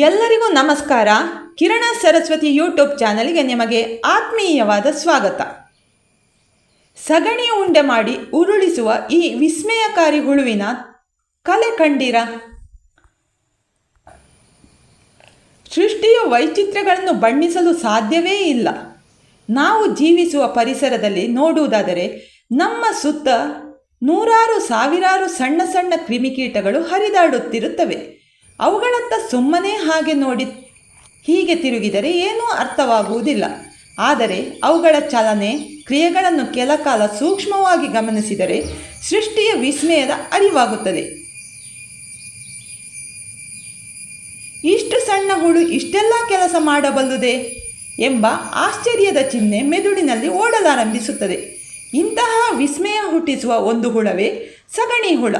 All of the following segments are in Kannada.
ಎಲ್ಲರಿಗೂ ನಮಸ್ಕಾರ. ಕಿರಣ ಸರಸ್ವತಿ ಯೂಟ್ಯೂಬ್ ಚಾನಲ್ಗೆ ನಿಮಗೆ ಆತ್ಮೀಯವಾದ ಸ್ವಾಗತ. ಸಗಣಿ ಉಂಡೆ ಮಾಡಿ ಉರುಳಿಸುವ ಈ ವಿಸ್ಮಯಕಾರಿ ಹುಳುವಿನ ಕಲೆ ಕಂಡಿರ. ಸೃಷ್ಟಿಯ ವೈಚಿತ್ರ್ಯಗಳನ್ನು ಬಣ್ಣಿಸಲು ಸಾಧ್ಯವೇ ಇಲ್ಲ. ನಾವು ಜೀವಿಸುವ ಪರಿಸರದಲ್ಲಿ ನೋಡುವುದಾದರೆ ನಮ್ಮ ಸುತ್ತ ನೂರಾರು ಸಾವಿರಾರು ಸಣ್ಣ ಸಣ್ಣ ಕ್ರಿಮಿಕೀಟಗಳು ಹರಿದಾಡುತ್ತಿರುತ್ತವೆ. ಅವುಗಳತ್ತ ಸುಮ್ಮನೆ ಹಾಗೆ ನೋಡಿ ಹೀಗೆ ತಿರುಗಿದರೆ ಏನೂ ಅರ್ಥವಾಗುವುದಿಲ್ಲ. ಆದರೆ ಅವುಗಳ ಚಲನೆ ಕ್ರಿಯೆಗಳನ್ನು ಕೆಲಕಾಲ ಸೂಕ್ಷ್ಮವಾಗಿ ಗಮನಿಸಿದರೆ ಸೃಷ್ಟಿಯ ವಿಸ್ಮಯದ ಅರಿವಾಗುತ್ತದೆ. ಇಷ್ಟು ಸಣ್ಣ ಹುಳು ಇಷ್ಟೆಲ್ಲ ಕೆಲಸ ಮಾಡಬಲ್ಲುದೇ ಎಂಬ ಆಶ್ಚರ್ಯದ ಚಿಹ್ನೆ ಮೆದುಳಿನಲ್ಲಿ ಓಡಲಾರಂಭಿಸುತ್ತದೆ. ಇಂತಹ ವಿಸ್ಮಯ ಹುಟ್ಟಿಸುವ ಒಂದು ಹುಳವೇ ಸಗಣಿ ಹುಳ.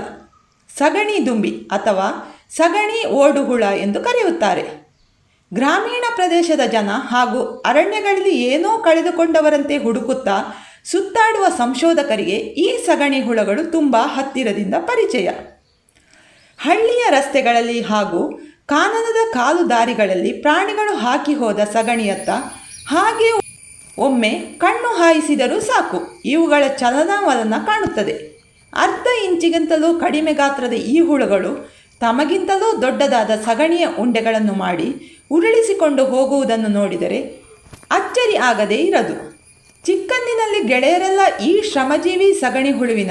ಸಗಣಿ ದುಂಬಿ ಅಥವಾ ಸಗಣಿ ಓಡುಹುಳ ಎಂದು ಕರೆಯುತ್ತಾರೆ. ಗ್ರಾಮೀಣ ಪ್ರದೇಶದ ಜನ ಹಾಗೂ ಅರಣ್ಯಗಳಲ್ಲಿ ಏನೋ ಕಳೆದುಕೊಂಡವರಂತೆ ಹುಡುಕುತ್ತಾ ಸುತ್ತಾಡುವ ಸಂಶೋಧಕರಿಗೆ ಈ ಸಗಣಿ ಹುಳಗಳು ತುಂಬ ಹತ್ತಿರದಿಂದ ಪರಿಚಯ. ಹಳ್ಳಿಯ ರಸ್ತೆಗಳಲ್ಲಿ ಹಾಗೂ ಕಾನನದ ಕಾಲು ದಾರಿಗಳಲ್ಲಿ ಪ್ರಾಣಿಗಳು ಹಾಕಿ ಹೋದ ಸಗಣಿಯತ್ತ ಹಾಗೆ ಒಮ್ಮೆ ಕಣ್ಣು ಹಾಯಿಸಿದರೂ ಸಾಕು. ಇವುಗಳ ಚಲನವಲನ ಕಾಣುತ್ತದೆ. ಅರ್ಧ ಇಂಚಿಗಿಂತಲೂ ಕಡಿಮೆ ಗಾತ್ರದ ಈ ಹುಳುಗಳು ತಮಗಿಂತಲೂ ದೊಡ್ಡದಾದ ಸಗಣಿಯ ಉಂಡೆಗಳನ್ನು ಮಾಡಿ ಉರುಳಿಸಿಕೊಂಡು ಹೋಗುವುದನ್ನು ನೋಡಿದರೆ ಅಚ್ಚರಿ ಆಗದೇ ಇರದು. ಚಿಕ್ಕಂದಿನಲ್ಲಿ ಗೆಳೆಯರೆಲ್ಲ ಈ ಶ್ರಮಜೀವಿ ಸಗಣಿ ಹುಳುವಿನ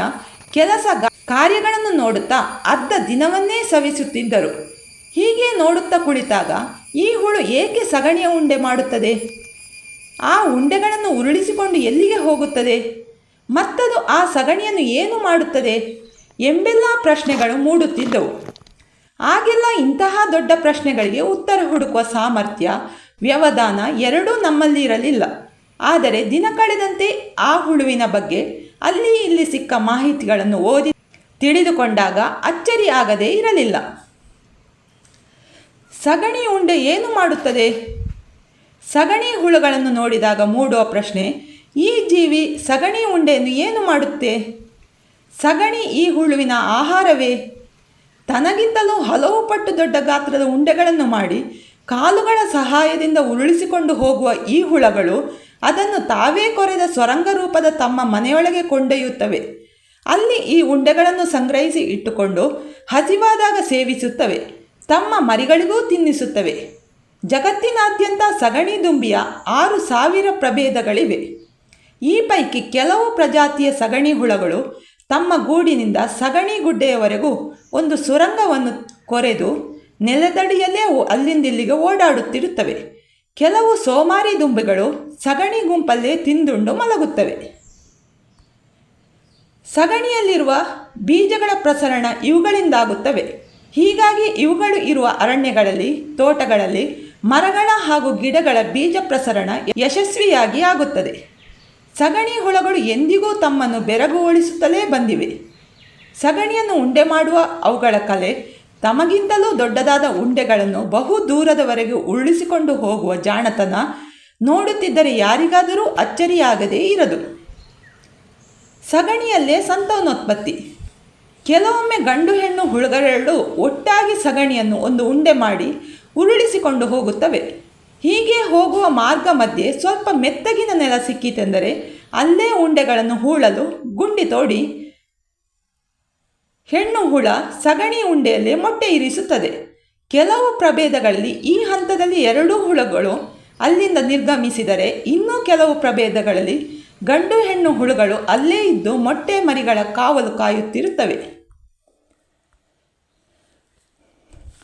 ಕೆಲಸ ಕಾರ್ಯಗಳನ್ನು ನೋಡುತ್ತಾ ಅರ್ಧ ದಿನವನ್ನೇ ಸವಿಸುತ್ತಿದ್ದರು. ಹೀಗೆ ನೋಡುತ್ತಾ ಕುಳಿತಾಗ ಈ ಹುಳು ಏಕೆ ಸಗಣಿಯ ಉಂಡೆ ಮಾಡುತ್ತದೆ? ಆ ಉಂಡೆಗಳನ್ನು ಉರುಳಿಸಿಕೊಂಡು ಎಲ್ಲಿಗೆ ಹೋಗುತ್ತದೆ? ಮತ್ತದು ಆ ಸಗಣಿಯನ್ನು ಏನು ಮಾಡುತ್ತದೆ? ಎಂಬೆಲ್ಲ ಪ್ರಶ್ನೆಗಳು ಮೂಡುತ್ತಿದ್ದವು. ಆಗೆಲ್ಲ ಇಂತಹ ದೊಡ್ಡ ಪ್ರಶ್ನೆಗಳಿಗೆ ಉತ್ತರ ಹುಡುಕುವ ಸಾಮರ್ಥ್ಯ, ವ್ಯವಧಾನ ಎರಡೂ ನಮ್ಮಲ್ಲಿ ಇರಲಿಲ್ಲ. ಆದರೆ ದಿನ ಕಳೆದಂತೆ ಆ ಹುಳುವಿನ ಬಗ್ಗೆ ಅಲ್ಲಿ ಇಲ್ಲಿ ಸಿಕ್ಕ ಮಾಹಿತಿಗಳನ್ನು ಓದಿ ತಿಳಿದುಕೊಂಡಾಗ ಅಚ್ಚರಿ ಆಗದೇ ಇರಲಿಲ್ಲ. ಸಗಣಿ ಉಂಡೆ ಏನು ಮಾಡುತ್ತದೆ? ಸಗಣಿ ಹುಳುಗಳನ್ನು ನೋಡಿದಾಗ ಮೂಡುವ ಪ್ರಶ್ನೆ, ಈ ಜೀವಿ ಸಗಣಿ ಉಂಡೆಯನ್ನು ಏನು ಮಾಡುತ್ತೆ? ಸಗಣಿ ಈ ಹುಳುವಿನ ಆಹಾರವೇ? ತನಗಿಂತಲೂ ಹಲವು ಪಟ್ಟು ದೊಡ್ಡ ಗಾತ್ರದ ಉಂಡೆಗಳನ್ನು ಮಾಡಿ ಕಾಲುಗಳ ಸಹಾಯದಿಂದ ಉರುಳಿಸಿಕೊಂಡು ಹೋಗುವ ಈ ಹುಳಗಳು ಅದನ್ನು ತಾವೇ ಕೊರೆದ ಸೊರಂಗ ರೂಪದ ತಮ್ಮ ಮನೆಯೊಳಗೆ ಕೊಂಡೊಯ್ಯುತ್ತವೆ. ಅಲ್ಲಿ ಈ ಉಂಡೆಗಳನ್ನು ಸಂಗ್ರಹಿಸಿ ಇಟ್ಟುಕೊಂಡು ಹಸಿವಾದಾಗ ಸೇವಿಸುತ್ತವೆ. ತಮ್ಮ ಮರಿಗಳಿಗೂ ತಿನ್ನಿಸುತ್ತವೆ. ಜಗತ್ತಿನಾದ್ಯಂತ ಸಗಣಿ ದುಂಬಿಯ ಆರು ಸಾವಿರ ಪ್ರಭೇದಗಳಿವೆ. ಈ ಪೈಕಿ ಕೆಲವು ಪ್ರಜಾತಿಯ ಸಗಣಿ ಹುಳಗಳು ತಮ್ಮ ಗೂಡಿನಿಂದ ಸಗಣಿ ಗುಡ್ಡೆಯವರೆಗೂ ಒಂದು ಸುರಂಗವನ್ನು ಕೊರೆದು ನೆಲದಡಿಯಲ್ಲೇ ಅಲ್ಲಿಂದಿಲ್ಲಿಗೆ ಓಡಾಡುತ್ತಿರುತ್ತವೆ. ಕೆಲವು ಸೋಮಾರಿ ದುಂಬೆಗಳು ಸಗಣಿ ಗುಂಪಲ್ಲೇ ತಿಂದುಂಡು ಮಲಗುತ್ತವೆ. ಸಗಣಿಯಲ್ಲಿರುವ ಬೀಜಗಳ ಪ್ರಸರಣ ಇವುಗಳಿಂದಾಗುತ್ತವೆ. ಹೀಗಾಗಿ ಇವುಗಳು ಇರುವ ಅರಣ್ಯಗಳಲ್ಲಿ, ತೋಟಗಳಲ್ಲಿ ಮರಗಳ ಹಾಗೂ ಗಿಡಗಳ ಬೀಜ ಪ್ರಸರಣ ಯಶಸ್ವಿಯಾಗಿ ಆಗುತ್ತದೆ. ಸಗಣಿ ಹುಳಗಳು ಎಂದಿಗೂ ತಮ್ಮನ್ನು ಬೆರಗುಗೊಳಿಸುತ್ತಲೇ ಬಂದಿವೆ. ಸಗಣಿಯನ್ನು ಉಂಡೆ ಮಾಡುವ ಅವುಗಳ ಕಲೆ ತಮಗಿಂತಲೂ ದೊಡ್ಡದಾದ ಉಂಡೆಗಳನ್ನು ಬಹು ದೂರದವರೆಗೆ ಉರುಳಿಸಿಕೊಂಡು ಹೋಗುವ ಜಾಣತನ ನೋಡುತ್ತಿದ್ದರೆ ಯಾರಿಗಾದರೂ ಅಚ್ಚರಿಯಾಗದೇ ಇರದು. ಸಗಣಿಯಲ್ಲೇ ಸಂತಾನೋತ್ಪತ್ತಿ. ಕೆಲವೊಮ್ಮೆ ಗಂಡು ಹೆಣ್ಣು ಹುಳುಗಳೆರಡು ಒಟ್ಟಾಗಿ ಸಗಣಿಯನ್ನು ಒಂದು ಉಂಡೆ ಮಾಡಿ ಉರುಳಿಸಿಕೊಂಡು ಹೋಗುತ್ತವೆ. ಹೀಗೆ ಹೋಗುವ ಮಾರ್ಗ ಮಧ್ಯೆ ಸ್ವಲ್ಪ ಮೆತ್ತಗಿನ ನೆಲ ಸಿಕ್ಕಿತೆಂದರೆ ಅಲ್ಲೇ ಉಂಡೆಗಳನ್ನು ಹೂಳಲು ಗುಂಡಿ ತೋಡಿ ಹೆಣ್ಣು ಹುಳ ಸಗಣಿ ಉಂಡೆಯಲ್ಲಿ ಮೊಟ್ಟೆ ಇರಿಸುತ್ತದೆ. ಕೆಲವು ಪ್ರಭೇದಗಳಲ್ಲಿ ಈ ಹಂತದಲ್ಲಿ ಎರಡೂ ಹುಳುಗಳು ಅಲ್ಲಿಂದ ನಿರ್ಗಮಿಸಿದರೆ ಇನ್ನೂ ಕೆಲವು ಪ್ರಭೇದಗಳಲ್ಲಿ ಗಂಡು ಹೆಣ್ಣು ಹುಳುಗಳು ಅಲ್ಲೇ ಇದ್ದು ಮೊಟ್ಟೆ ಮರಿಗಳ ಕಾವಲು ಕಾಯುತ್ತಿರುತ್ತವೆ.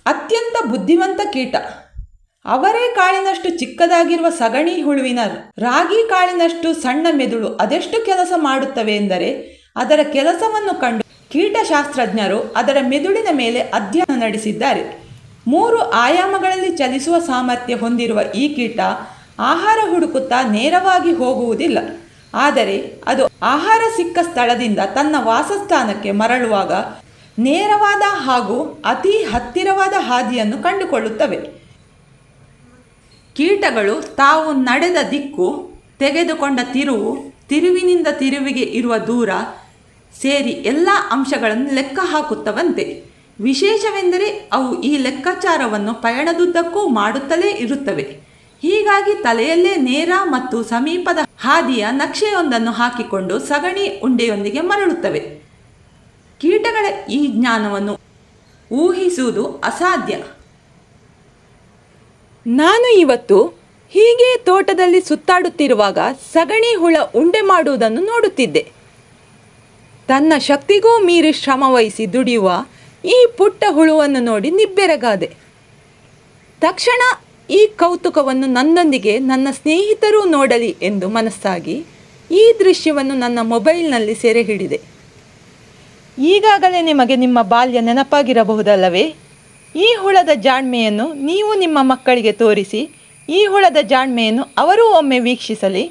ಅತ್ಯಂತ ಬುದ್ಧಿವಂತ ಕೀಟ. ಅವರೇ ಕಾಳಿನಷ್ಟು ಚಿಕ್ಕದಾಗಿರುವ ಸಗಣಿ ಹುಳುವಿನ ರಾಗಿ ಕಾಳಿನಷ್ಟು ಸಣ್ಣ ಮೆದುಳು ಅದೆಷ್ಟು ಕೆಲಸ ಮಾಡುತ್ತವೆ ಎಂದರೆ ಅದರ ಕೆಲಸವನ್ನು ಕಂಡು ಕೀಟಶಾಸ್ತ್ರಜ್ಞರು ಅದರ ಮೆದುಳಿನ ಮೇಲೆ ಅಧ್ಯಯನ ನಡೆಸಿದ್ದಾರೆ. ಮೂರು ಆಯಾಮಗಳಲ್ಲಿ ಚಲಿಸುವ ಸಾಮರ್ಥ್ಯ ಹೊಂದಿರುವ ಈ ಕೀಟ ಆಹಾರ ಹುಡುಕುತ್ತಾ ನೇರವಾಗಿ ಹೋಗುವುದಿಲ್ಲ. ಆದರೆ ಅದು ಆಹಾರ ಸಿಕ್ಕ ಸ್ಥಳದಿಂದ ತನ್ನ ವಾಸಸ್ಥಾನಕ್ಕೆ ಮರಳುವಾಗ ನೇರವಾದ ಹಾಗೂ ಅತಿ ಹತ್ತಿರವಾದ ಹಾದಿಯನ್ನು ಕಂಡುಕೊಳ್ಳುತ್ತವೆ. ಕೀಟಗಳು ತಾವು ನಡೆದ ದಿಕ್ಕು, ತೆಗೆದುಕೊಂಡ ತಿರುವು ತಿರುವಿನಿಂದ ತಿರುವಿಗೆ ಇರುವ ದೂರ ಸೇರಿ ಎಲ್ಲ ಅಂಶಗಳನ್ನು ಲೆಕ್ಕ ಹಾಕುತ್ತವಂತೆ. ವಿಶೇಷವೆಂದರೆ ಅವು ಈ ಲೆಕ್ಕಾಚಾರವನ್ನು ಪಯಣದುದ್ದಕ್ಕೂ ಮಾಡುತ್ತಲೇ ಇರುತ್ತವೆ. ಹೀಗಾಗಿ ತಲೆಯಲ್ಲೇ ನೇರ ಮತ್ತು ಸಮೀಪದ ಹಾದಿಯ ನಕ್ಷೆಯೊಂದನ್ನು ಹಾಕಿಕೊಂಡು ಸಗಣಿ ಉಂಡೆಯೊಂದಿಗೆ ಮರಳುತ್ತವೆ. ಕೀಟಗಳ ಈ ಜ್ಞಾನವನ್ನು ಊಹಿಸುವುದು ಅಸಾಧ್ಯ. ನಾನು ಇವತ್ತು ಹೀಗೆ ತೋಟದಲ್ಲಿ ಸುತ್ತಾಡುತ್ತಿರುವಾಗ ಸಗಣಿ ಹುಳ ಉಂಡೆ ಮಾಡುವುದನ್ನು ನೋಡುತ್ತಿದ್ದೆ. ತನ್ನ ಶಕ್ತಿಗೂ ಮೀರಿ ಶ್ರಮವಹಿಸಿ ದುಡಿಯುವ ಈ ಪುಟ್ಟ ಹುಳುವನ್ನು ನೋಡಿ ನಿಬ್ಬೆರಗಾದೆ. ತಕ್ಷಣ ಈ ಕೌತುಕವನ್ನು ನನ್ನೊಂದಿಗೆ ನನ್ನ ಸ್ನೇಹಿತರೂ ನೋಡಲಿ ಎಂದು ಮನಸ್ಸಾಗಿ ಈ ದೃಶ್ಯವನ್ನು ನನ್ನ ಮೊಬೈಲ್ನಲ್ಲಿ ಸೆರೆ ಹಿಡಿದೆ ಈಗಾಗಲೇ ನಿಮಗೆ ನಿಮ್ಮ ಬಾಲ್ಯ ನೆನಪಾಗಿರಬಹುದಲ್ಲವೇ? ಈ ಹುಳದ ಜಾಣ್ಮೆಯನ್ನು ನೀವು ನಿಮ್ಮ ಮಕ್ಕಳಿಗೆ ತೋರಿಸಿ ಈ ಹುಳದ ಜಾಣ್ಮೆಯನ್ನು ಅವರೂ ಒಮ್ಮೆ ವೀಕ್ಷಿಸಲಿ.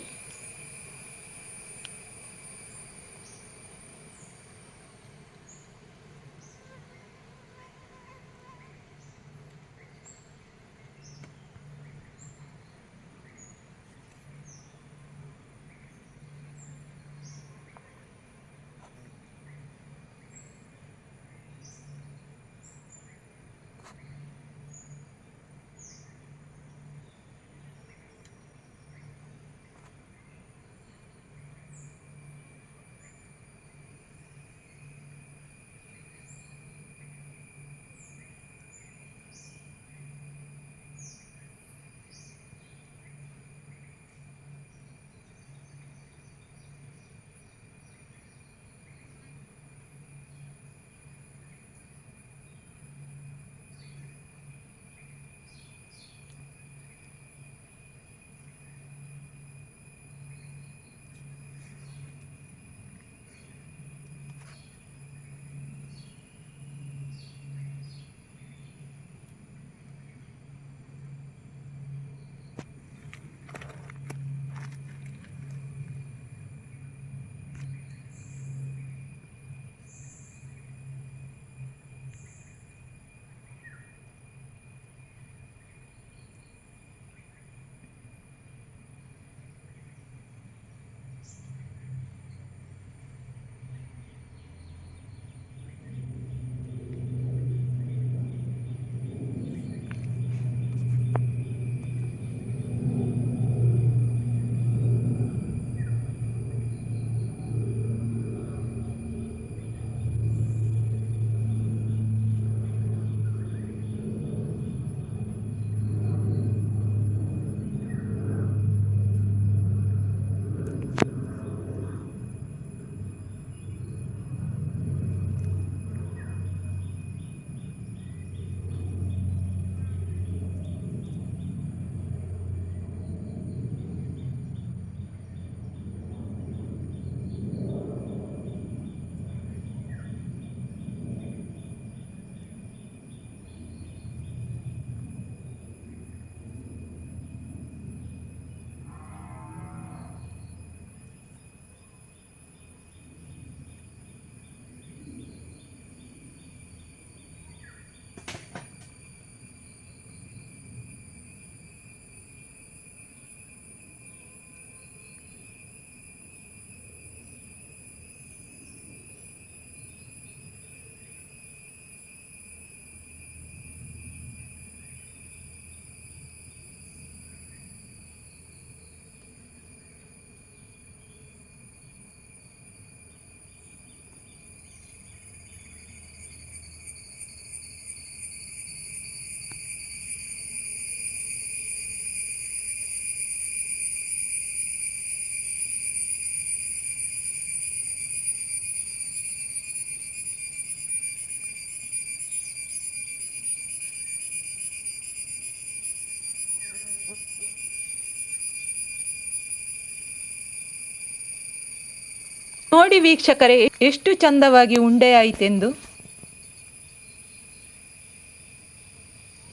ನೋಡಿ ವೀಕ್ಷಕರೇ ಎಷ್ಟು ಚಂದವಾಗಿ ಉಂಡೆಯಾಯಿತೆಂದು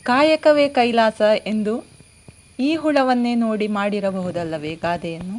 ಕಾಯಕವೇ ಕೈಲಾಸ ಎಂದು ಈ ಹುಳವನ್ನೇ ನೋಡಿ ಮಾಡಿರಬಹುದಲ್ಲವೇ ಗಾದೆಯನ್ನು.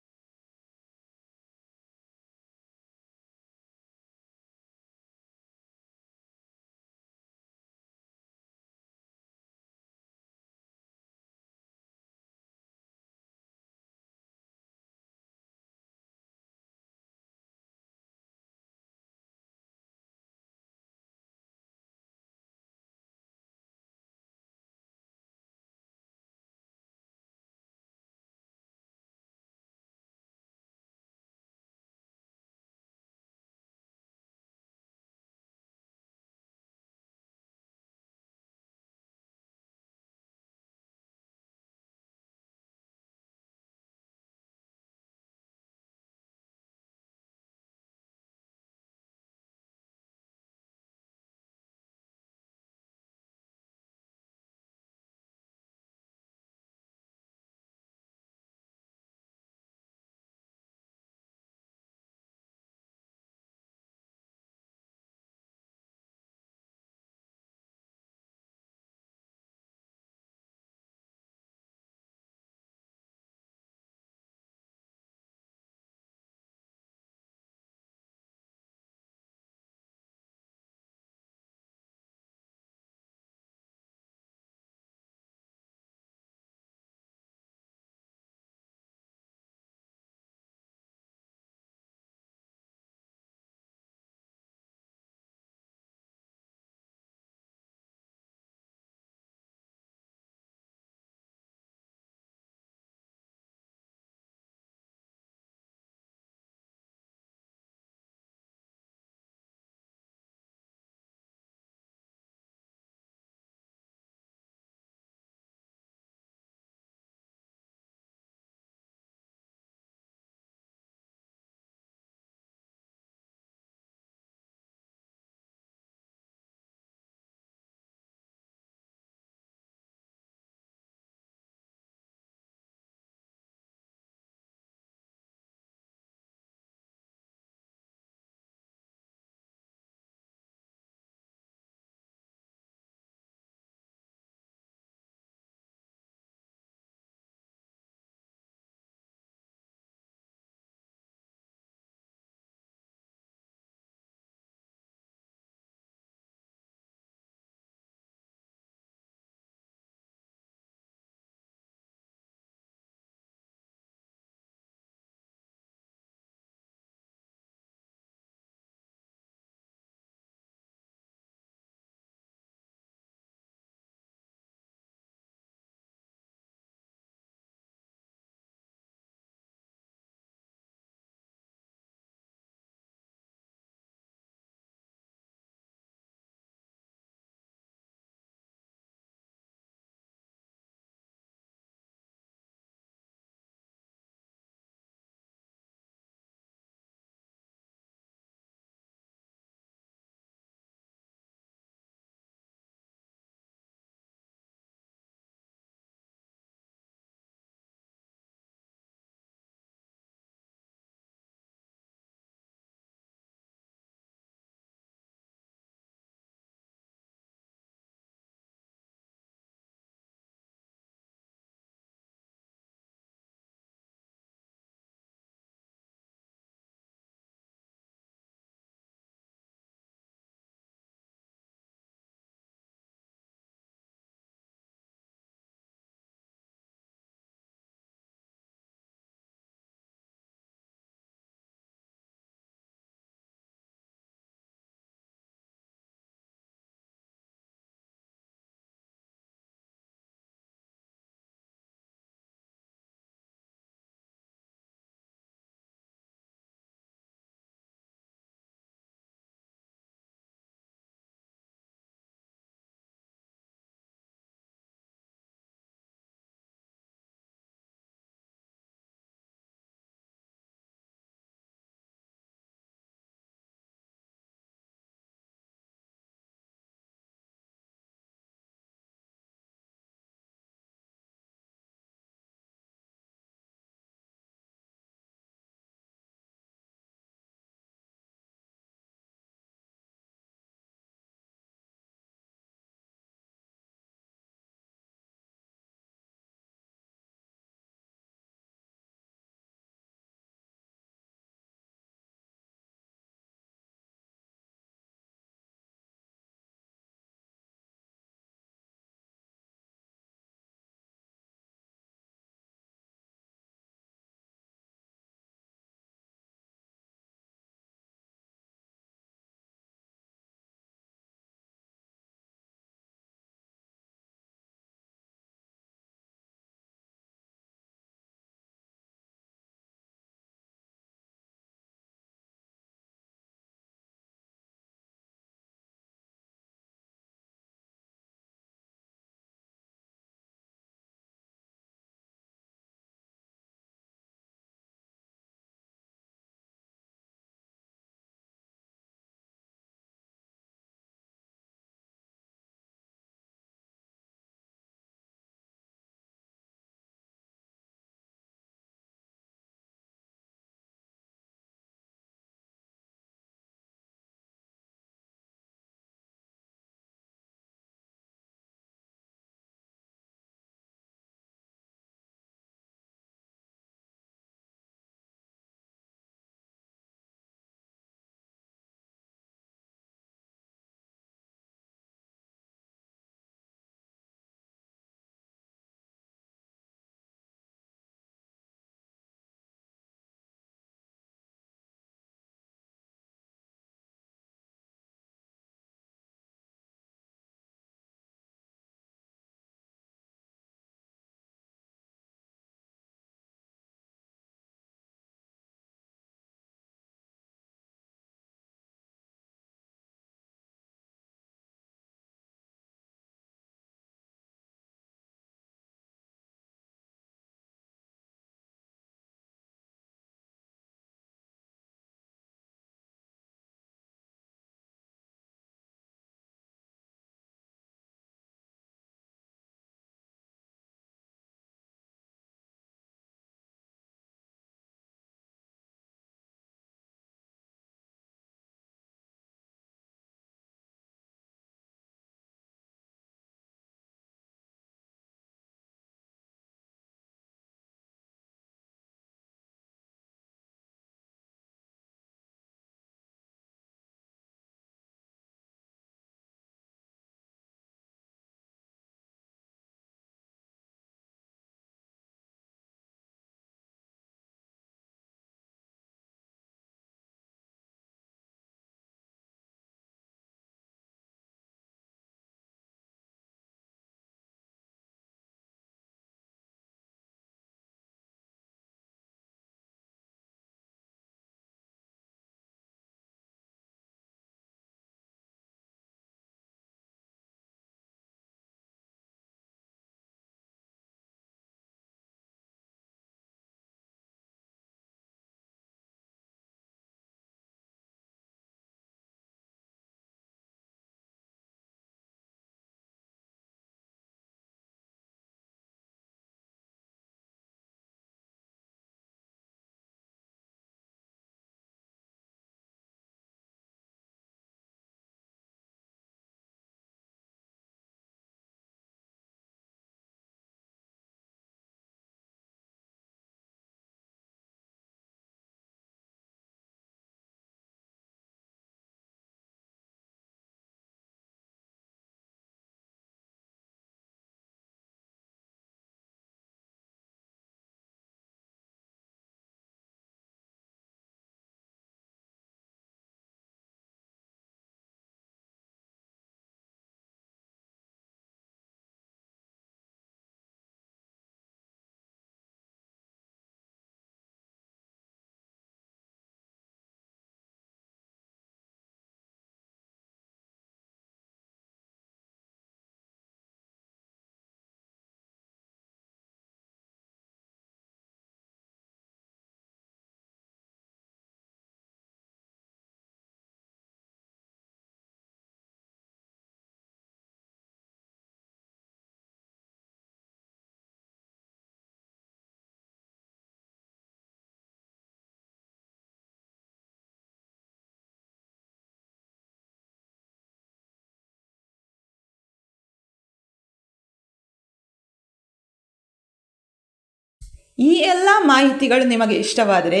ಈ ಎಲ್ಲ ಮಾಹಿತಿಗಳು ನಿಮಗೆ ಇಷ್ಟವಾದರೆ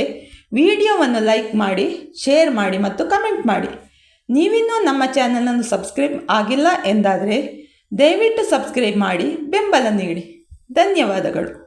ವಿಡಿಯೋವನ್ನು ಲೈಕ್ ಮಾಡಿ, ಶೇರ್ ಮಾಡಿ ಮತ್ತು ಕಮೆಂಟ್ ಮಾಡಿ. ನೀವಿನ್ನೂ ನಮ್ಮ ಚಾನಲನ್ನು ಸಬ್ಸ್ಕ್ರೈಬ್ ಆಗಿಲ್ಲ ಎಂದಾದರೆ ದಯವಿಟ್ಟು ಸಬ್ಸ್ಕ್ರೈಬ್ ಮಾಡಿ, ಬೆಂಬಲ ನೀಡಿ. ಧನ್ಯವಾದಗಳು.